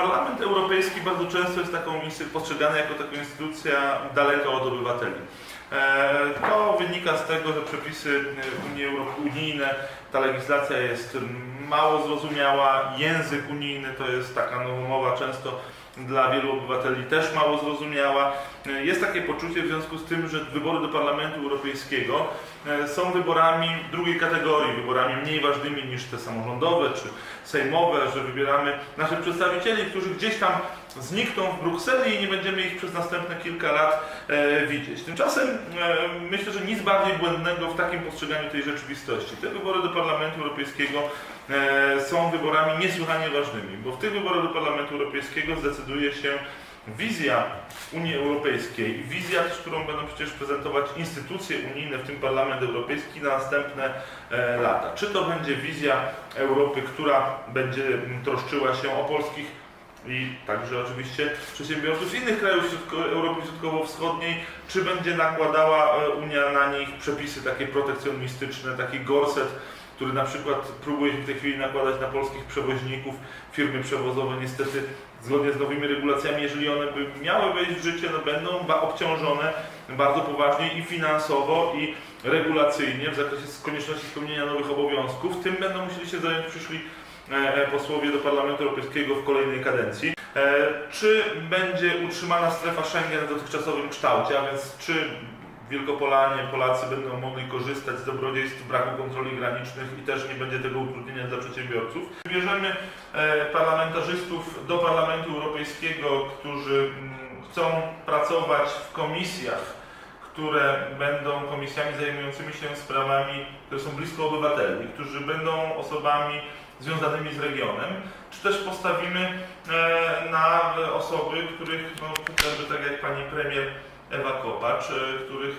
Parlament Europejski bardzo często jest taką postrzegany jako taka instytucja daleka od obywateli. E, To wynika z tego, że przepisy Unii Euro- unijne, ta legislacja jest mało zrozumiała, język unijny to jest taka nowomowa często dla wielu obywateli też mało zrozumiała. Jest takie poczucie w związku z tym, że wybory do Parlamentu Europejskiego e, są wyborami drugiej kategorii, wyborami mniej ważnymi niż te samorządowe czy sejmowe, że wybieramy naszych przedstawicieli, którzy gdzieś tam znikną w Brukseli i nie będziemy ich przez następne kilka lat e, widzieć. Tymczasem e, myślę, że nic bardziej błędnego w takim postrzeganiu tej rzeczywistości. Te wybory do Parlamentu Europejskiego e, są wyborami niesłychanie ważnymi, bo w tych wyborach do Parlamentu Europejskiego zdecyduje się wizja Unii Europejskiej, wizja którą będą przecież prezentować instytucje unijne, w tym Parlament Europejski na następne e, lata. Czy to będzie wizja Europy, która będzie troszczyła się o polskich i także oczywiście przedsiębiorców z innych krajów środko, Europy Środkowo-Wschodniej, czy będzie nakładała e, Unia na nich przepisy takie protekcjonistyczne, taki gorset, który na przykład próbuje w tej chwili nakładać na polskich przewoźników, firmy przewozowe niestety zgodnie z nowymi regulacjami, jeżeli one by miały wejść w życie, no będą obciążone bardzo poważnie i finansowo, i regulacyjnie w zakresie konieczności spełnienia nowych obowiązków. Tym będą musieli się zająć przyszli posłowie do Parlamentu Europejskiego w kolejnej kadencji. E, Czy będzie utrzymana strefa Schengen w dotychczasowym kształcie, a więc czy Wielkopolanie, Polacy będą mogli korzystać z dobrodziejstw braku kontroli granicznych i też nie będzie tego utrudnienia dla przedsiębiorców. Bierzemy e, parlamentarzystów do Parlamentu Europejskiego, którzy mm, chcą pracować w komisjach, które będą komisjami zajmującymi się sprawami, które są blisko obywateli, którzy będą osobami związanymi z regionem, czy też postawimy e, na osoby, których, no, chociażby tak jak pani premier Ewa Kopacz, e, których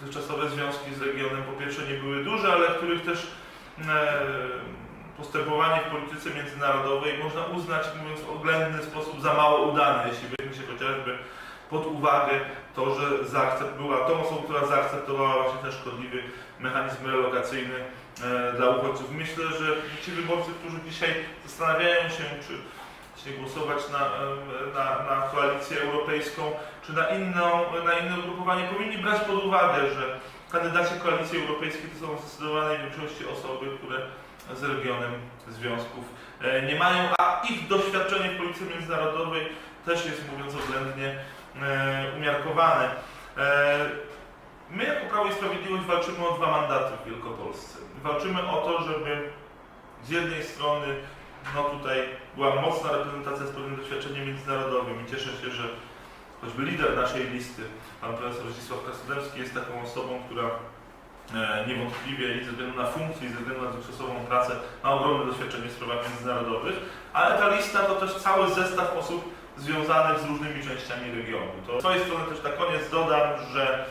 dotychczasowe związki z regionem po pierwsze nie były duże, ale których też e, postępowanie w polityce międzynarodowej można uznać, mówiąc w oględny sposób, za mało udane, jeśli weźmie się chociażby pod uwagę to, że była tą osobą, która zaakceptowała właśnie ten szkodliwy mechanizm relokacyjny dla uchodźców. Myślę, że ci wyborcy, którzy dzisiaj zastanawiają się, czy dzisiaj głosować na, e, na, na koalicję europejską, czy na, inną, na inne ugrupowanie, powinni brać pod uwagę, że kandydaci koalicji europejskiej to są w zdecydowanej większości osoby, które z regionem związków e, nie mają, a ich doświadczenie w polityce międzynarodowej też jest, mówiąc oględnie, e, umiarkowane. My jako Prawo i Sprawiedliwość walczymy o dwa mandaty w Wielkopolsce. Walczymy o to, żeby z jednej strony no tutaj była mocna reprezentacja z pewnym doświadczeniem międzynarodowym i cieszę się, że choćby lider naszej listy, pan profesor Zdzisław Krasnodębski jest taką osobą, która e, niewątpliwie i ze względu na funkcję, i ze względu na dotychczasową pracę ma ogromne doświadczenie w sprawach międzynarodowych, ale ta lista to też cały zestaw osób związanych z różnymi częściami regionu. To z swojej strony też na koniec dodam, że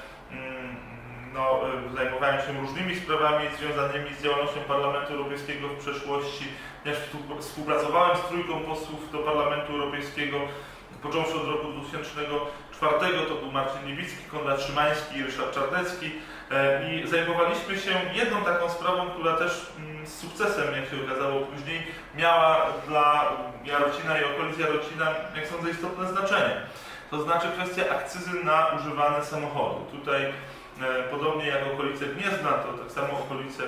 no, e, zajmowałem się różnymi sprawami związanymi z działalnością Parlamentu Europejskiego w przeszłości. Współ- współpracowałem z trójką posłów do Parlamentu Europejskiego, począwszy od roku 2004, to był Marcin Niewicki, Konrad Szymański i Ryszard Czarnecki e, i zajmowaliśmy się jedną taką sprawą, która też mm, z sukcesem, jak się okazało później, miała dla Jarocina i okolic Jarocina, jak sądzę, istotne znaczenie. To znaczy kwestia akcyzy na używane samochody. Tutaj podobnie jak okolice Gniezna, to tak samo okolice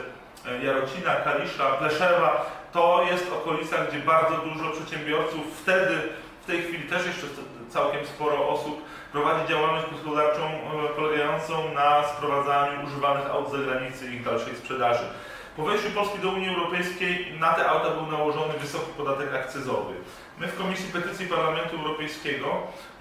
e, Jarocina, Kalisza, Pleszewa, to jest okolica, gdzie bardzo dużo przedsiębiorców wtedy, w tej chwili też jeszcze całkiem sporo osób prowadzi działalność gospodarczą e, polegającą na sprowadzaniu używanych aut z zagranicy i ich dalszej sprzedaży. Po wejściu Polski do Unii Europejskiej na te auta był nałożony wysoki podatek akcyzowy. My w Komisji Petycji Parlamentu Europejskiego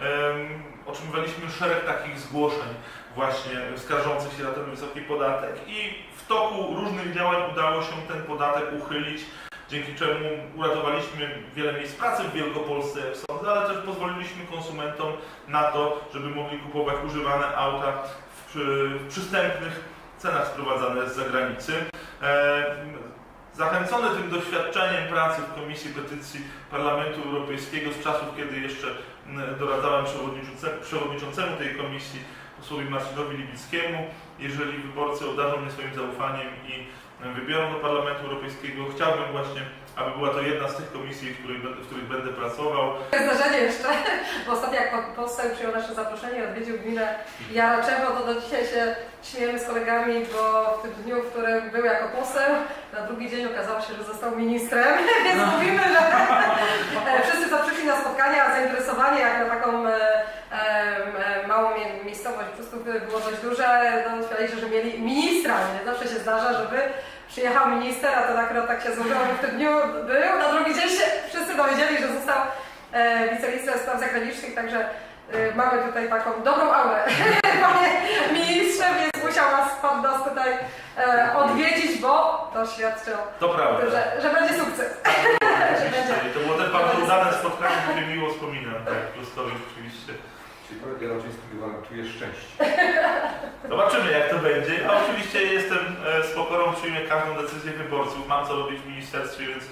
em, otrzymywaliśmy szereg takich zgłoszeń właśnie skarżących się na ten wysoki podatek i w toku różnych działań udało się ten podatek uchylić, dzięki czemu uratowaliśmy wiele miejsc pracy w Wielkopolsce, jak sądzę, ale też pozwoliliśmy konsumentom na to, żeby mogli kupować używane auta w, w przystępnych cenach sprowadzane z zagranicy. E, Zachęcony tym doświadczeniem pracy w Komisji Petycji Parlamentu Europejskiego z czasów, kiedy jeszcze m, doradzałem przewodniczące- przewodniczącemu tej komisji, posłowi Marcinowi Libickiemu, jeżeli wyborcy obdarzą mnie swoim zaufaniem i wybiorą do Parlamentu Europejskiego, chciałbym właśnie aby była to jedna z tych komisji, w których, będę- w których będę pracował. Zdarzenie jeszcze, bo ostatnio jak pan poseł przyjął nasze zaproszenie i odwiedził gminę Jaraczewo, to do dzisiaj się śmiejemy z kolegami, bo w tym dniu, w którym był jako poseł, na drugi dzień okazało się, że został ministrem, więc mówimy, że e, wszyscy co przyszli na spotkania zainteresowani jak na taką e, e, małą mie- miejscowość, po prostu było dość duże, no stwierdzili, że mieli ministra, nie? Zawsze się zdarza, żeby przyjechał minister, a to akurat tak się złożyło, że w tym dniu był, na drugi dzień się wszyscy dowiedzieli, że został e, wiceministrem spraw zagranicznych, także e, mamy tutaj taką dobrą aurę, panie ministrze, więc musiał nas pan nas tutaj e, odwiedzić, bo to świadczy o To prawda. tym, że, że będzie sukces. I to było też bardzo udane spotkanie, które miło wspominam. Tak, Pioskowi oczywiście. Czyli kolega Raczyński gwarantuje szczęście. Zobaczymy jak to będzie. A oczywiście jestem e, przyjmę każdą decyzję wyborców. Mam co robić w ministerstwie, więc,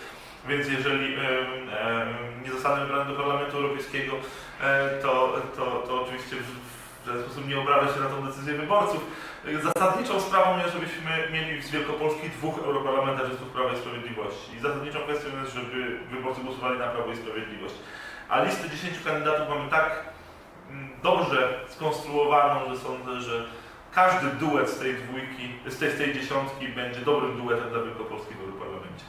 więc jeżeli em, em, nie zostanę wybrany do Parlamentu Europejskiego, e, to, to, to oczywiście w, żaden sposób nie obrażę się na tą decyzję wyborców. E, Zasadniczą sprawą jest, żebyśmy mieli z Wielkopolski dwóch europarlamentarzystów Prawa i Sprawiedliwości. I zasadniczą kwestią jest, żeby wyborcy głosowali na Prawo i Sprawiedliwość. A listę 10 kandydatów mamy tak mm, dobrze skonstruowaną, że sądzę, że każdy duet z tej dwójki, z tej, z tej dziesiątki będzie dobrym duetem dla Wielkopolski w Europarlamencie.